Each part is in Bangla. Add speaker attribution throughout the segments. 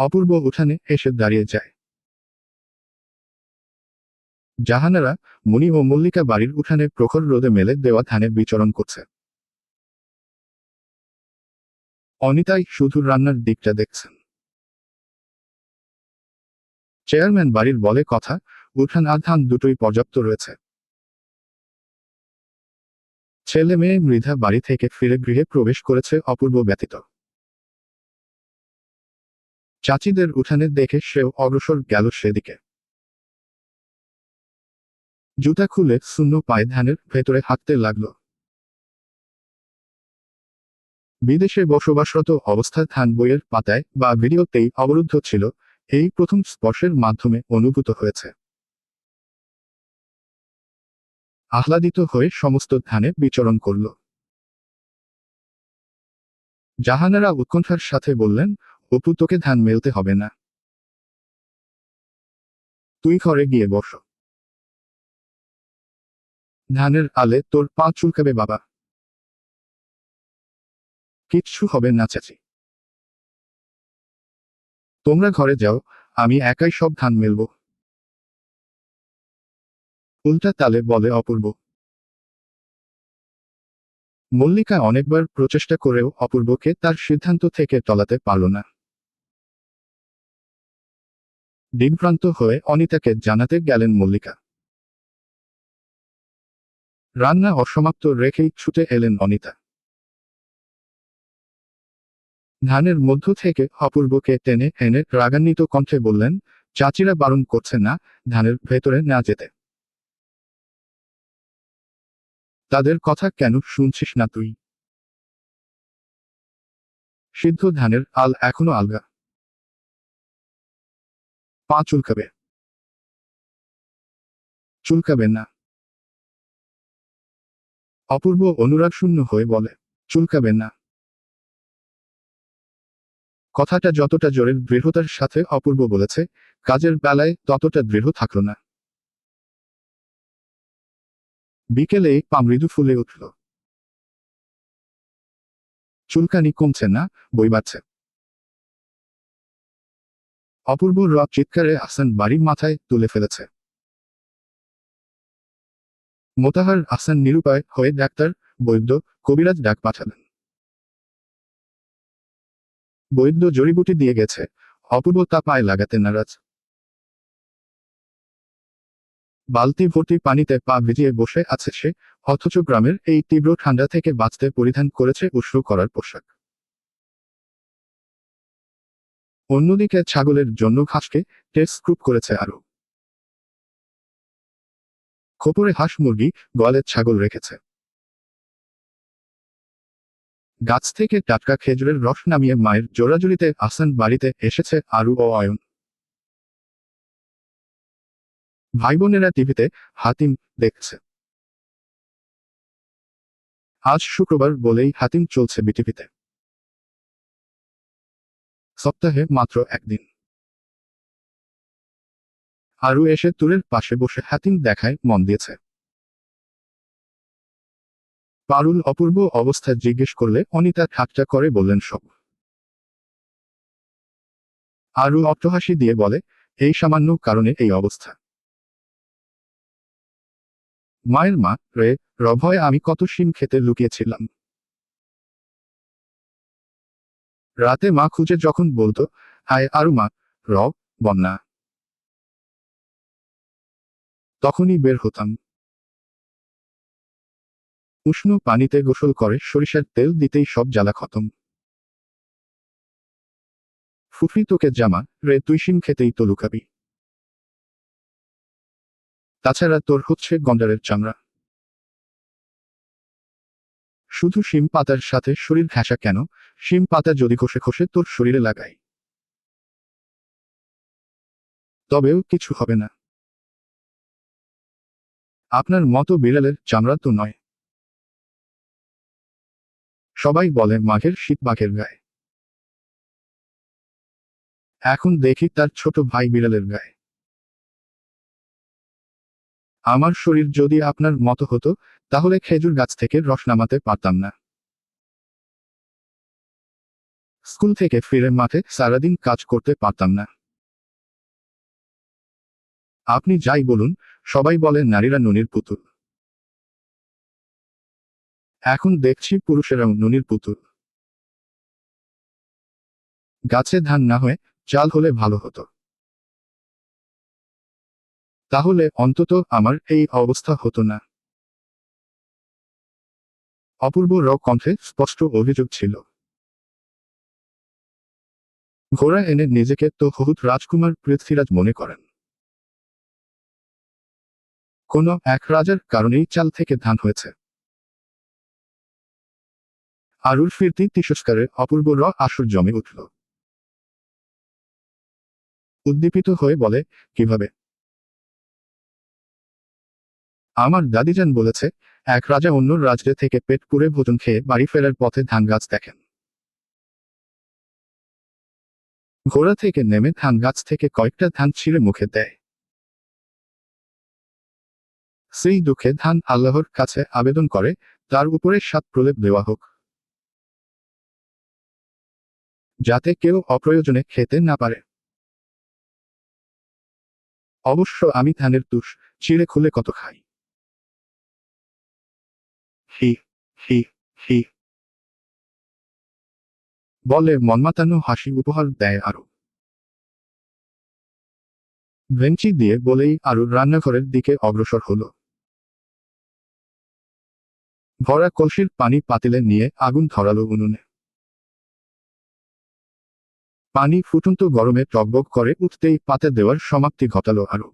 Speaker 1: অপূর্ব উঠানে এসে দাঁড়িয়ে যায়। জাহানারা মুনি ও মল্লিকা বাড়ির উঠানে প্রখর রোদে মেলে দেওয়া ধানে বিচরণ করছে। অনিতাই শুধু রান্নার দিকটা দেখছেন। চেয়ারম্যান বাড়ির বলে কথা, উঠান আর ধান দুটোই পর্যাপ্ত রয়েছে। ছেলে মেয়ে মৃধা বাড়ি থেকে ফিরে গৃহে প্রবেশ করেছে অপূর্ব ব্যতীত। চাচিদের উঠানে দেখে সেও অগ্রসর গেল সেদিকে। জুতা খুলে শূন্য পায়ে ধানের ভেতরে হাঁটতে লাগল। বিদেশে বসবাসরত অবস্থায় ধান বইয়ের পাতায় বা ভিডিওতেই অবরুদ্ধ ছিল, এই প্রথম স্পর্শের মাধ্যমে অনুভূত হয়েছে। আহ্লাদিত হয়ে সমস্ত ধানে বিচরণ করল। জাহানারা উৎকণ্ঠার সাথে বললেন অপু তোকে ধান মেলতে হবে না। তুই ঘরে গিয়ে বস। ধানের আলে তোর পা চুলকাবে বাবা। কিচ্ছু হবে না চাচি। তোমরা ঘরে যাও, আমি একাই সব ধান মেলব। উল্টা তালে বলে অপূর্ব। মল্লিকা অনেকবার প্রচেষ্টা করেও অপূর্বকে তার সিদ্ধান্ত থেকে টলাতে পারল না। দিনভ্রান্ত হয়ে অনিতাকে জানাতে গেলেন মল্লিকা। রান্না অসমাপ্ত রেখেই ছুটে এলেন অনিতা। ধানের মধ্য থেকে অপূর্বকে টেনে এনে রাগান্বিত কণ্ঠে বললেন, চাচিরা বারণ করছে না ধানের ভেতরে না যেতে। তাদের কথা কেন শুনছিস না তুই? সিদ্ধ ধানের আল এখনও আলগা। পা চুলকাবে। চুলকাবে না। অপূর্ব অনুরাগ শূন্য হয়ে বলে, চুলকাবে না। কথাটা যতটা জোরের দৃঢ়তার সাথে অপূর্ব বলেছে, কাজের বেলায় ততটা দৃঢ় থাকল না। বিকেলে পা মৃদু ফুলে উঠল। চুলকানি কমছে না বই বাড়ছে অপূর্ব রব চিৎকারে আসান বাড়ির মাথায় তুলে ফেলেছে। মোতাহার আসান নিরুপায় হয়ে ডাক্তার, বৈদ্য, কবিরাজ ডাক পাঠালেন। বৈদ্য জড়িবুটি দিয়ে গেছে। অপূর্ব তা পায়ে লাগাতে নারাজ। বালতি ভর্তি পানিতে পা ভিজিয়ে বসে আছে সে, অথচ গ্রামের এই তীব্র ঠান্ডা থেকে বাঁচতে পরিধান করেছে উষ্ণ করার পোশাক। অন্যদিকে ছাগলের জন্য ঘাসকে টেস্ট স্ক্রুপ করেছে আরও খোপরে হাঁস মুরগি গোয়ালের ছাগল রেখেছে। গাছ থেকে টাটকা খেজুরের রস নামিয়ে মায়ের জোড়াজুড়িতে আসান বাড়িতে এসেছে আরু ও অয়ন। ভাই বোনেরা টিভিতে হাতিম দেখছে। আজ শুক্রবার বলেই হাতিম চলছে বিটিভিতে। সপ্তাহে মাত্র একদিন। আরু এসে তুরের পাশে বসে হাতিম দেখায় মন দিয়েছে। পারুল অপূর্ব অবস্থায় জিজ্ঞেস করলে অনিতা ঠাট্টা করে বললেন, সব। আরু অট্টহাসি দিয়ে বলে, এই সামান্য কারণে এই অবস্থা। মায়ের মা, রে, রভয় আমি কত শিম খেতে লুকিয়েছিলাম। রাতে মা খুঁজে যখন বলতো, হায় আরু মা, রব, বন্যা। তখনই বের হতাম। উষ্ণ পানিতে গোসল করে সরিষার তেল দিতেই সব জ্বালা খতম। ফুফি তোকে জামা, রে তুই শিম খেতেই তো লুকাবি। তাছাড়া তোর হচ্ছে গন্ডারের চামড়া। শুধু শিম পাতার সাথে শরীর ঘেঁষা কেন? শিম পাতা যদি খসে খসে তোর শরীরে লাগাই তবেও কিছু হবে না। আপনার মতো বিড়ালের চামড়া তো নয়। সবাই বলে মাঘের শীত বাঘের গায়ে। এখন দেখি তার ছোট ভাই বিড়ালের গায়ে। আমার শরীর যদি আপনার মতো হতো তাহলে খেজুর গাছ থেকে রস নামাতে পারতাম না। স্কুল থেকে ফিরে মাঠে সারাদিন কাজ করতে পারতাম না। আপনি যাই বলুন, সবাই বলে নারীরা নুনির পুতুল। এখন দেখছি পুরুষেরাও নুনির পুতুল। গাছে ধান না হয়ে চাল হলে ভালো হতো। তাহলে অন্তত আমার এই অবস্থা হতো না। অপূর্ব র কণ্ঠে স্পষ্ট অভিযোগ ছিল। ঘোড়া এনে নিজেকে তো হহুত রাজকুমার পৃথ্বীরাজ মনে করেন। কোন এক রাজার কারণেই চাল থেকে ধান হয়েছে। আরুর ফিরতি তিরস্কারে অপূর্ব র আসর জমে উঠল। উদ্দীপিত হয়ে বলে, কীভাবে? আমার দাদিজান বলেছে এক রাজা অন্য রাজ্যে থেকে পেট পুড়ে ভোজন খেয়ে বাড়ি ফেরার পথে ধান গাছ দেখেন। ঘোড়া থেকে নেমে ধান গাছ থেকে কয়েকটা ধান ছিঁড়ে মুখে দেয়। সেই দুঃখে ধান আল্লাহর কাছে আবেদন করে, তার উপরে সাত প্রলেপ দেওয়া হোক। যাতে কেউ অপ্রয়োজনে খেতে না পারে। অবশ্য আমি ধানের তুষ চিড়ে খুলে কত খাই। হি হি হি। বলে মনমাতানো হাসি উপহার দেয় আরও। ভেঞ্চি দিয়ে বলেই আরও রান্নাঘরের দিকে অগ্রসর হলো। ভরা কলসির পানি পাতিলে নিয়ে আগুন ধরালো উনুনে। পানি ফুটন্ত গরমে টকবক করে উঠতেই পাতে দেওয়ার সমাপ্তি ঘটালো আরও।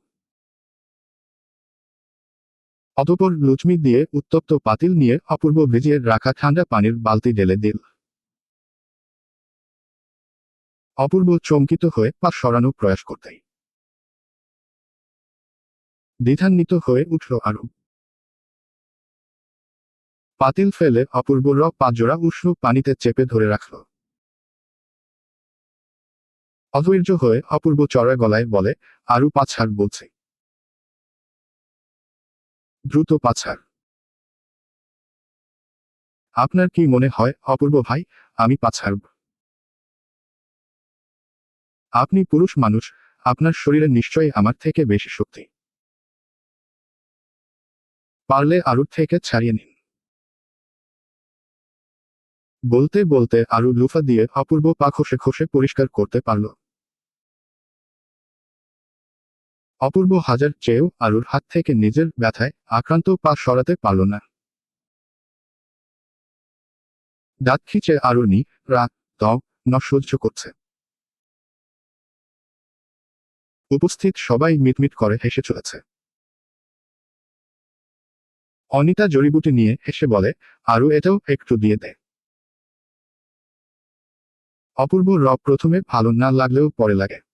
Speaker 1: অতপর লুচমি দিয়ে উত্তপ্ত পাতিল নিয়ে অপূর্ব ভিজিয়ে রাখা ঠান্ডা পানির বালতি ঢেলে দিল। অপূর্ব চমকিত হয়ে পা সরানো প্রয়াস করতেই। দ্বিধান্বিত হয়ে উঠল আরও পাতিল ফেলে অপূর্ব র পাঁচজোড়া উষ্ণ পানিতে চেপে ধরে রাখল। অধৈর্য হয়ে অপূর্ব চড়া গলায় বলে, আরু পাছাড় বলছে। দ্রুত পাছাড় আপনার কি মনে হয়, অপূর্ব ভাই, আমি পাছাড়ব আপনি পুরুষ মানুষ, আপনার শরীরে নিশ্চয়ই আমার থেকে বেশি শক্তি। পারলে আরুর থেকে ছাড়িয়ে নিন। বলতে বলতে আরু লুফা দিয়ে অপূর্ব পা খসে খসে পরিষ্কার করতে পারল। অপূর্ব হাজার চেয়েও আরুর হাত থেকে নিজের ব্যথায় আক্রান্ত পা সরাতে পারল না। দাঁত খিচে আরু নি রাগ তব ন সহ্য করছে। উপস্থিত সবাই মিটমিট করে হেসে চলেছে। অনিতা জড়িবুটি নিয়ে হেসে বলে, আরু, এটাও একটু দিয়ে দে। অপূর্ব রব প্রথমে ভালো না লাগলেও পরে লাগে।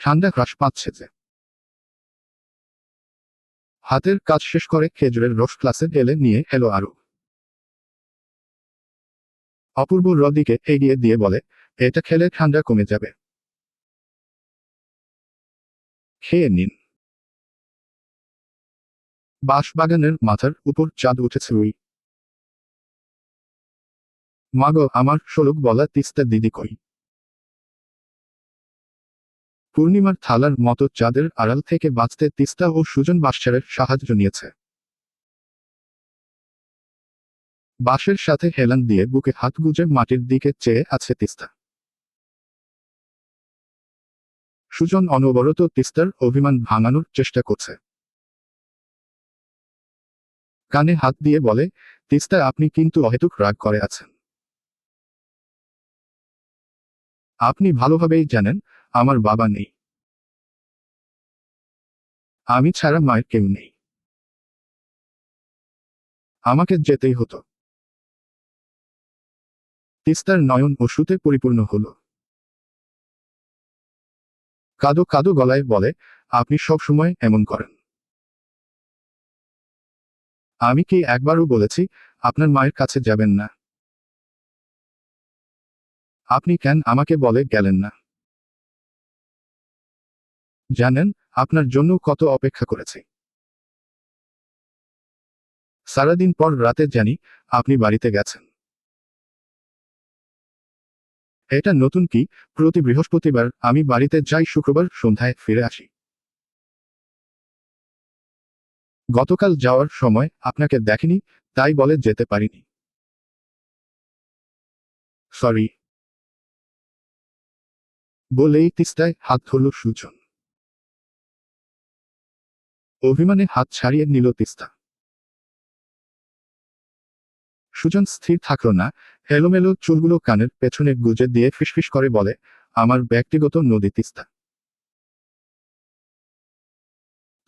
Speaker 1: ঠান্ডা হ্রাস পাচ্ছে যে। হাতের কাজ শেষ করে খেজুরের রস ক্লাসে ঢেলে নিয়ে এলো আরু অপূর্ব রদিকে এগিয়ে দিয়ে বলে, এটা খেলে ঠান্ডা কমে যাবে। খেয়ে নিন। বাঁশবাগানের মাথার উপর চাঁদ উঠেছে উই মাগো, আমার শোলক বলা তিস্তা দিদি কই? পূর্ণিমার থালার মতো চাঁদের আড়াল থেকে বাঁচতে তিস্তা ও সুজন বাঁশছাড়ের সাহায্য নিয়েছে। বাঁশের সাথে হেলান দিয়ে বুকে হাত গুজে মাটির দিকে চেয়ে আছে তিস্তা। সুজন অনবরত তিস্তার অভিমান ভাঙানোর চেষ্টা করছে। কানে হাত দিয়ে বলে, তিস্তা, আপনি কিন্তু অহেতুক রাগ করে আছেন। আপনি ভালোভাবেই জানেন আমার বাবা নেই। আমি ছাড়া মায়ের কেউ নেই। আমাকে যেতেই হতো। তিস্তার নয়ন ওষুধে পরিপূর্ণ হলো। কাদো কাদো গলায় বলে, আপনি সব সময় এমন করেন। আমি কি একবারও বলেছি, আপনার মায়ের কাছে যাবেন না? আপনি কেন আমাকে বলে গেলেন না? জানেন, আপনার জন্য কত অপেক্ষা করেছি। সারাদিন পর রাতে জানি, আপনি বাড়িতে গেছেন। এটা নতুন কি? প্রতি বৃহস্পতিবার আমি বাড়িতে যাই, শুক্রবার সন্ধ্যায় ফিরে আসি। গতকাল যাওয়ার সময় আপনাকে দেখিনি, তাই বলে যেতে পারিনি। সরি। বলেই তিস্তায় হাত ধরল সুজন। অভিমানে হাত ছাড়িয়ে নিল তিস্তা। সুজন স্থির থাকল না এলোমেলো চুলগুলো কানের পেছনে গুজে দিয়ে ফিসফিস করে বলে, আমার ব্যক্তিগত নদী তিস্তা।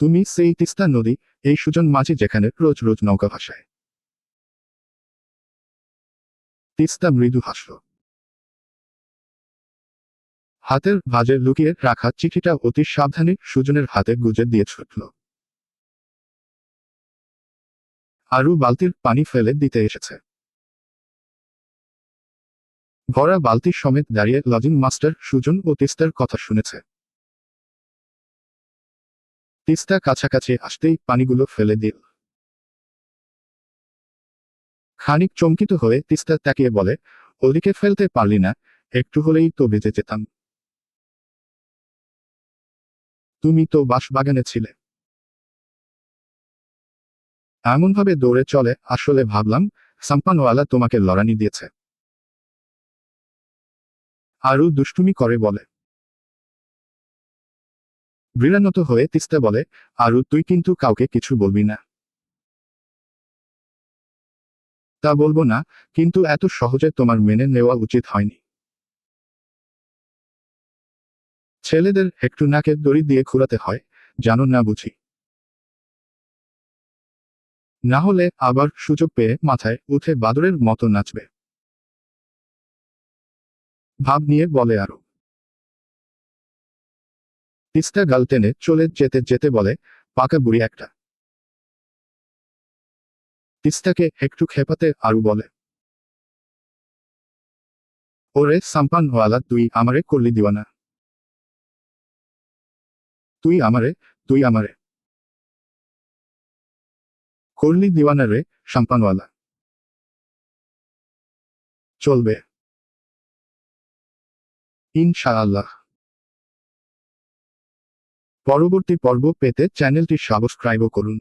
Speaker 1: তুমি সেই তিস্তা নদী, এই সুজন মাঝি যেখানে রোজ রোজ নৌকা ভাসায়। তিস্তা মৃদু হাসল। হাতের ভাজে লুকিয়ে রাখা চিঠিটা অতি সাবধানে সুজনের হাতে গুজে দিয়ে ছুটল। আরু বালতির পানি ফেলে দিতে এসেছে। ভরা বালতি সমেত দাঁড়িয়ে লজিং মাস্টার সুজন ও তিস্তার কথা শুনেছে। তিস্তা কাছাকাছি আসতেই পানিগুলো ফেলে দিল। খানিক চমকিত হয়ে তিস্তা তাকিয়ে বলে, ওদিকে ফেলতে পারলি না, একটু হলেই তো বেঁচে যেতাম। তুমি তো বাঁশবাগানে ছিলে। এমনভাবে দৌড়ে চলে, আসলে ভাবলাম, সাম্পানওয়ালা তোমাকে লড়ানি দিয়েছে। আরও দুষ্টুমি করে বলে। বীরানত হয়ে তিস্তা বলে, আরু, তুই কিন্তু কাউকে কিছু বলবি না। তা বলব না, কিন্তু এত সহজে তোমার মেনে নেওয়া উচিত হয়নি। ছেলেদের একটু নাকের দড়ি দিয়ে ঘুরাতে হয়, জানো না বুঝি। না হলে আবার সুযোগ পেয়ে মাথায় উঠে বাদরের মতো নাচবে। ভাব নিয়ে বলে আরও। তিস্তা গাল টেনে চলে যেতে যেতে বলে, পাকা বুড়ি একটা। তিস্তাকে একটু খেপাতে আরু বলে, ওরে সাম্পানওয়ালা, তুই আমারে করলি দিওয়ানা। তুই আমারে তুই আমারে। করলি দিওয়ানা রে সাম্পানওয়ালা। চলবে। ইনশাআল্লাহ। পরবর্তী পর্ব পেতে চ্যানেলটি সাবস্ক্রাইবও করুন।